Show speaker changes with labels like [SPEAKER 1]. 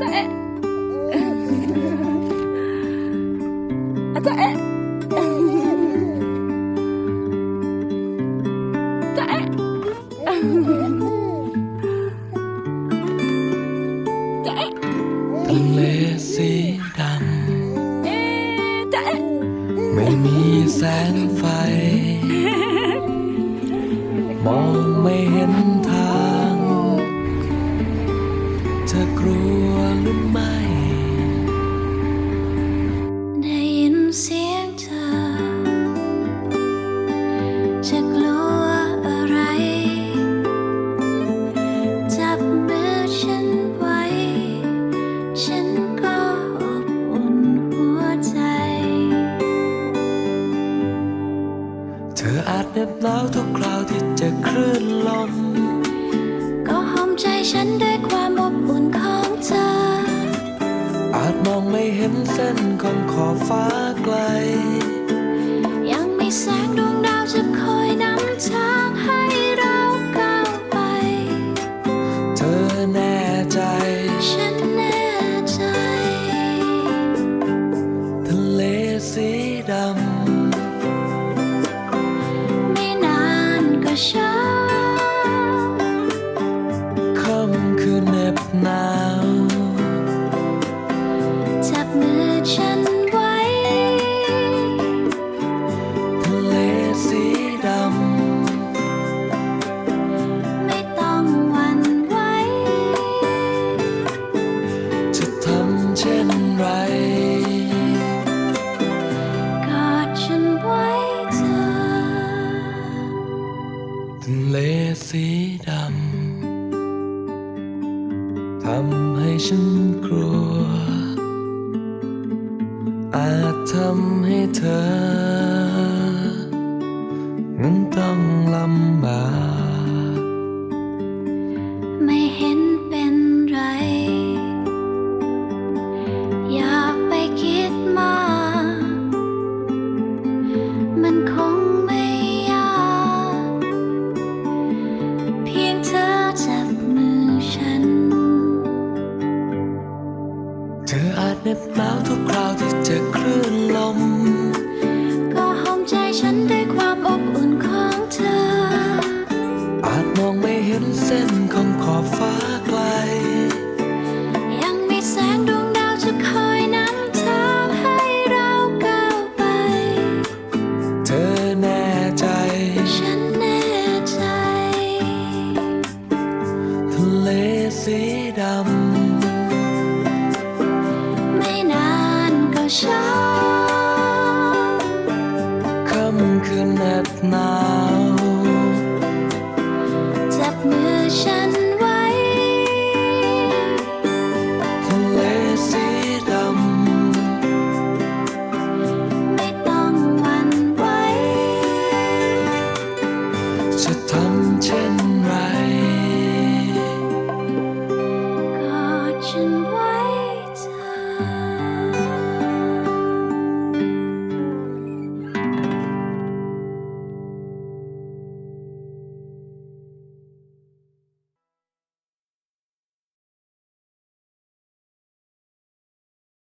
[SPEAKER 1] จะเอ๊ะจะเอ๊ะจะเอ๊ะจะเอ๊ะ
[SPEAKER 2] ทะเลสีด
[SPEAKER 1] เอ๊ะจะเอ๊ะำ
[SPEAKER 2] ไม่มีแสงไฟมองไม่เห็นทางเธอกลัว หรือไม่
[SPEAKER 3] ได้ยินเสียงเธอ จะกลัวอะไร จับมือฉันไว้ ฉันก็อบอุ่นหัวใจ
[SPEAKER 2] เธออาจเหน็บหนาวทุกคราวที่เจะคลื่นลม
[SPEAKER 3] อง
[SPEAKER 2] ไม่เห็นเส้นของขอบฟ้า
[SPEAKER 3] ฉันไว้
[SPEAKER 2] ทะเลสีด
[SPEAKER 3] ไม่ต้องหวั่นไหวำ
[SPEAKER 2] จะทำเช่นไร
[SPEAKER 3] กอดฉันไว้เธอ
[SPEAKER 2] ทะเลสีดำทำให้ฉันกลัว เธอ นั้นต้องลำบาก
[SPEAKER 3] ไม่เห็นเป็นไร อย่าไปคิดมาก มันคงไม่ยาก เพียงเธอจับมือฉัน
[SPEAKER 2] เธออาจเหน็บหนาวทุกคราว เ